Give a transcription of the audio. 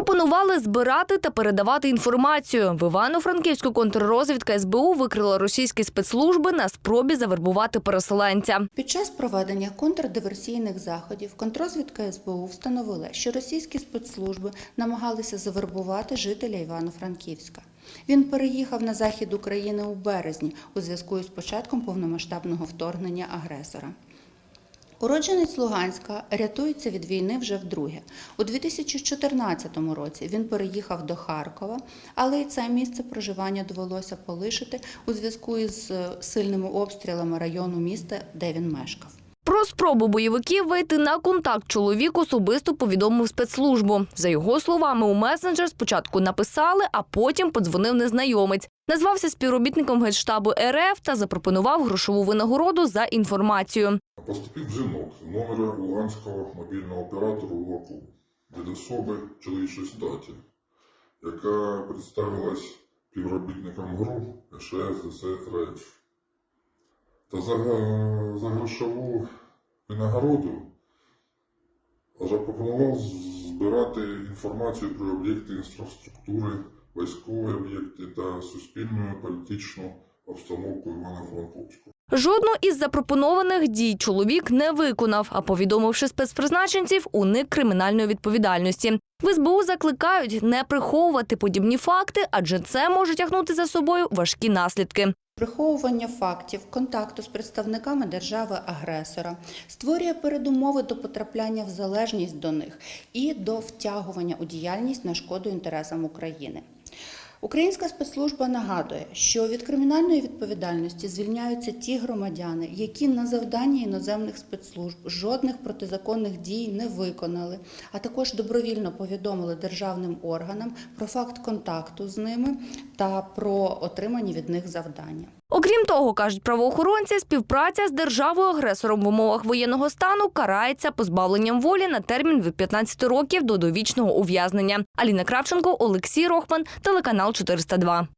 Пропонували збирати та передавати інформацію. В Івано-Франківську контррозвідка СБУ викрила російські спецслужби на спробі завербувати переселенця. Під час проведення контрдиверсійних заходів контрозвідка СБУ встановила, що російські спецслужби намагалися завербувати жителя Івано-Франківська. Він переїхав на захід України у березні у зв'язку із початком повномасштабного вторгнення агресора. Уродженець Луганська рятується від війни вже вдруге. У 2014 році він переїхав до Харкова, але й це місце проживання довелося полишити у зв'язку із е, сильними обстрілами району міста, де він мешкав. Про спробу бойовиків вийти на контакт чоловік особисто повідомив спецслужбу. За його словами, у месенджер спочатку написали, а потім подзвонив незнайомець. Назвався співробітником генштабу РФ та запропонував грошову винагороду за інформацію. Поступив дзвінок з номера луганського мобільного оператора ЛОКУ від особи чоловічої статі, яка представилась співробітником ГРУ ШС РФ. Та за, за грошову винагороду запропонував збирати інформацію про об'єкти інфраструктури, військові об'єкти та суспільну політичну обстановку Івано-Франковську. Жодну із запропонованих дій чоловік не виконав, а повідомивши спецпризначенців, уник кримінальної відповідальності. В СБУ закликають не приховувати подібні факти, адже це може тягнути за собою важкі наслідки. Приховування фактів контакту з представниками держави-агресора створює передумови до потрапляння в залежність до них і до втягування у діяльність на шкоду інтересам України. Українська спецслужба нагадує, що від кримінальної відповідальності звільняються ті громадяни, які на завдання іноземних спецслужб жодних протизаконних дій не виконали, а також добровільно повідомили державним органам про факт контакту з ними та про отримані від них завдання. Окрім того, кажуть правоохоронці, співпраця з державою-агресором в умовах воєнного стану карається позбавленням волі на термін від 15 років до довічного ув'язнення. Аліна Кравченко, Олексій Рохман, телеканал 402.